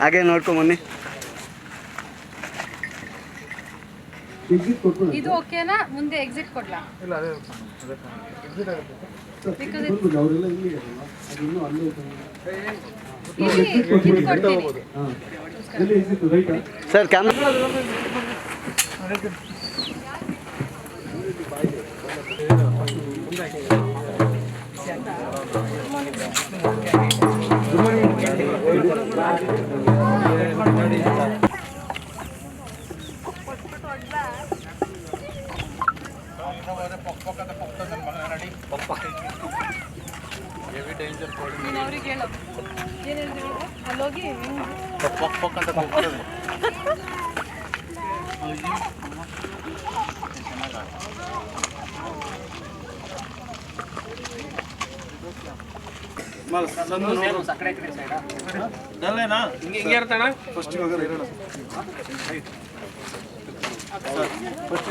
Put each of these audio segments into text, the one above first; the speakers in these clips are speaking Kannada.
ಹಾಗೆ ನೋಡ್ಕೊಂಬನ್ನಿ ಇದು ಓಕೆನಾ? ಮುಂದೆ ಎಕ್ಸಿಟ್ ಕೊಡ್ಲಾ? ಇಲ್ಲಿ ಇದು. ಕೊಡ್ತೀನಿ. ಸರ್ ಕ್ಯಾಮ್ರಾ ನೀನು ಅವ್ರಿಗೆ ಹೇಳು ಏನು ಹೇಳಿದ್ರು ಅಲ್ಲೋಗಿ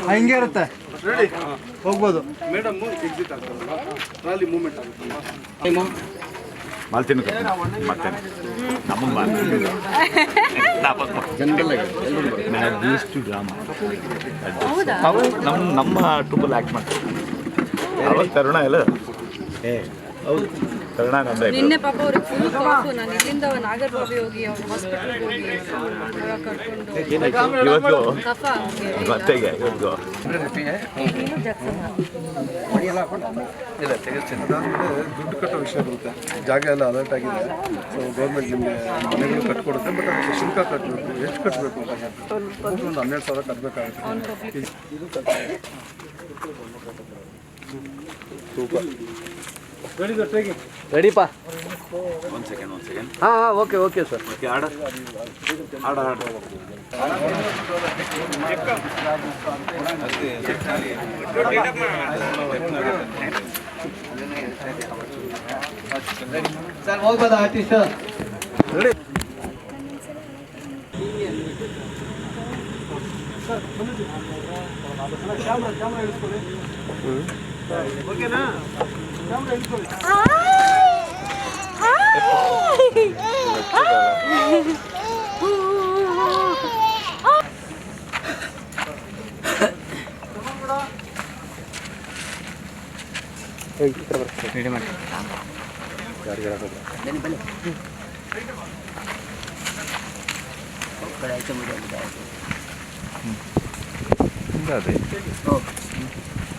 ಹೆಂಗ್ ಇರುತ್ತೆ. ಹೋಗ್ಬೋದು. ಮೇಡಮ್ ಎಕ್ಸಿಟ್ ಆಗ್ತಾರಲ್ಲ ಟ್ರಾಲಿ ಮೂವ್ಮೆಂಟ್ ಆಗುತ್ತಲ್ಲ ಮಾಲ್ತಿನ ಮತ್ತೆ ನಮ್ಮ ಡ್ರಾಮಾ ಹೌದಾ? ನಮ್ಮ ನಮ್ಮ ಟೂಬಲ್ ಆ್ಯಕ್ಟ್ ಮಾಡ್ತೀವಿ ತರುಣ ಎಲ್ಲ ಏ ಹೌದು. ನಿನ್ನೆ ಪಾಪ ಅವ್ರಿಗೆ ಫುಲ್ ಕಾಫು ನಾನು ಇಲ್ಲಿಂದ ನಾಗರ್ಬಾವಿ ಹೋಗಿ ಅವ್ರ ಹಾಸ್ಪಿಟಲ್ಗೆ ಹೋಗಿ ಕರ್ಕೊಂಡು ಇವತ್ತು? ಕಫ ಅವ್ರಿಗೆ. ಅದಾದ್ಮೇಲೆ ದುಡ್ಡು ಕಟ್ಟೋ ವಿಷಯ ಬರುತ್ತೆ. ಜಾಗ ಎಲ್ಲ ಅಲರ್ಟ್ ಆಗಿದೆ. ಸೊ ಗೌರ್ಮೆಂಟ್ ನಿಮಗೆ ಮನೆಗಳು ಕಟ್ಕೊಡುತ್ತೆ ಬಟ್ ಅದಕ್ಕೆ ಶುಲ್ಕ ಕಟ್ಟಬೇಕು ಎಷ್ಟು ಕಟ್ಟಬೇಕು ಅಂತ ಒಂದು ಹನ್ನೆರಡು ಸಾವಿರ ಕಟ್ಟಬೇಕಾಗುತ್ತೆ ಇದು ರೆಡಿಪಾ? ಒಂದು ಸೆಕೆಂಡ್ ಒಂದು ಸೆಕೆಂಡ್ ಹಾಂ ಹಾಂ ಓಕೆ ಓಕೆ ಸರ್. ಓಕೆ ಆಡ. ಆಡ ಆಡ. ಸರ್ ಹೋಗ್ಬೋದಾ ಆರ್ಟಿಸ್ಟ್ はー、い。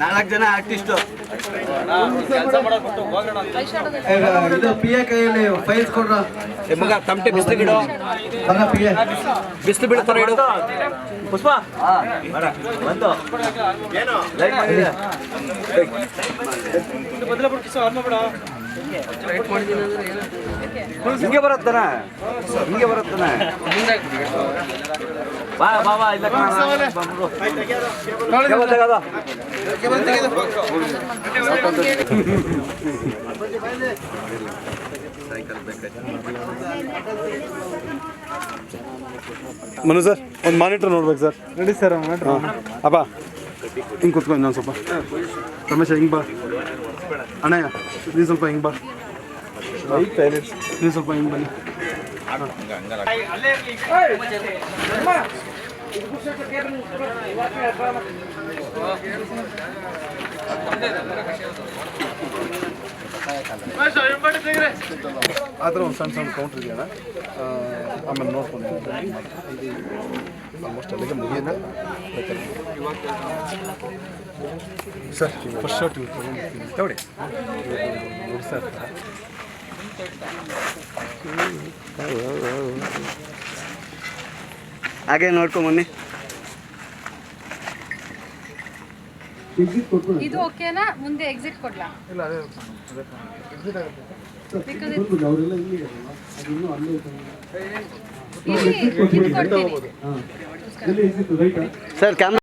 ನಾಲ್ಕು ಜನ ಆರ್ಟಿಸ್ಟು ಇದು ಪಿ ಎ ಕೈಯಲ್ಲಿ ಫೈಲ್ಸ್ ಕೊಡ್ರ? ಮಗ ತಮಟೆ ಬಿಸಿಲು ಗಿಡ ಮಗ ಪಿ ಎ ಬಿಸಿಲು ಬೀಳ್ತಾರ ಇಡು. ಪುಷ್ಪ. ಬಂತು ಲೈಟ್ ಮಾಡಿದೆ. ಹಿಂಗೆ ಬರುತ್ತಾನ. ಹಿಂಗೆ ಬರುತ್ತಾನ. ಬಾ ಬಾ ಬಾ ಇಲ್ಲ. ಮನು ಸರ್ ಒಂದು ಮಾನಿಟರ್ ನೋಡ್ಬೇಕು ಸರ್. ರೆಡಿ ಸರ್ ಅಪ್ಪ ಹಿಂಗೆ ಕೂತ್ಕೊಂಡು ನಾನು ಸ್ವಲ್ಪ. ರಮೇಶ ಹಿಂಗೆ ಬಾ. ಅಣ್ಣಯ್ಯ ನೀನು ಸ್ವಲ್ಪ ಹಿಂಗೆ ಬಾ. ನೀನು ಸ್ವಲ್ಪ ಹಿಂಗೆ ಬನ್ನಿ. ಆ ಒಂದು ಸಣ್ಣ ಸಣ್ಣ ಕೌಂಟ್ರ್ ಇದೆಯಣ್ಣ. ಆಮೇಲೆ ನೋಡ್ಕೊಂಡು ಆಲ್ಮೋಸ್ಟ್ ಅಲ್ಲಿಗೆ ಮುಗಿಯೋಣ. ಸರ್ ಫಸ್ಟ್ ಶಾರ್ಟ್ ತಗೊಳ್ಳಿ ನೋಡ್ತಾ ಇರ್ತಾರೆ ಹಾಗೆ ನೋಡ್ಕೊಂಬನ್ನಿ ಇದು ಓಕೆನಾ? ಮುಂದೆ ಎಕ್ಸಿಟ್ ಕೊಡ್ಲಾ? ಇಲ್ಲ ಅದೇ ಎಕ್ಸಿಟ್ ಆಗುತ್ತೆ. Sir camera